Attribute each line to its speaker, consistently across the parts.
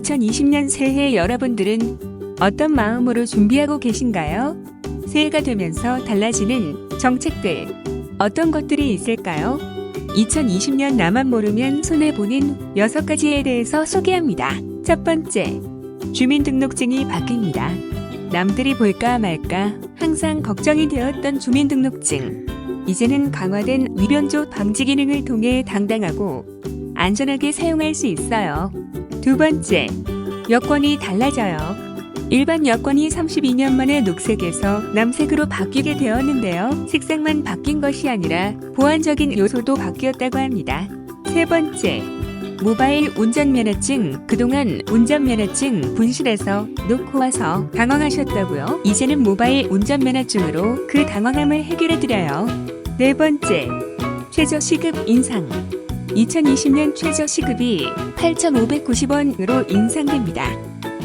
Speaker 1: 2020년 새해 여러분들은 어떤 마음으로 준비하고 계신가요? 새해가 되면서 달라지는 정책들, 어떤 것들이 있을까요? 2020년 나만 모르면 손해보는 6가지에 대해서 소개합니다. 첫 번째, 주민등록증이 바뀝니다. 남들이 볼까 말까 항상 걱정이 되었던 주민등록증. 이제는 강화된 위변조 방지 기능을 통해 당당하고 안전하게 사용할 수 있어요. 두 번째, 여권이 달라져요. 일반 여권이 32년 만에 녹색에서 남색으로 바뀌게 되었는데요. 색상만 바뀐 것이 아니라 보안적인 요소도 바뀌었다고 합니다. 세 번째, 모바일 운전면허증 그동안 운전면허증 분실해서 놓고 와서 당황하셨다고요? 이제는 모바일 운전면허증으로 그 당황함을 해결해 드려요. 네 번째, 최저 시급 인상. 2020년 최저 시급이 8,590원으로 인상됩니다.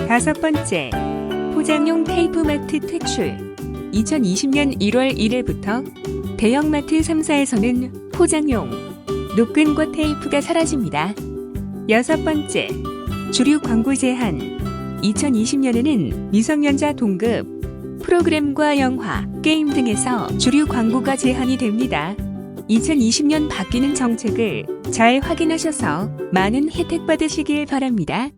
Speaker 1: 다섯 번째, 포장용 테이프마트 퇴출. 2020년 1월 1일부터 대형마트 3사에서는 포장용 노끈과 테이프가 사라집니다. 여섯 번째, 주류 광고 제한. 2020년에는 미성년자 동급, 프로그램과 영화, 게임 등에서 주류 광고가 제한이 됩니다. 2020년 바뀌는 정책을 잘 확인하셔서 많은 혜택 받으시길 바랍니다.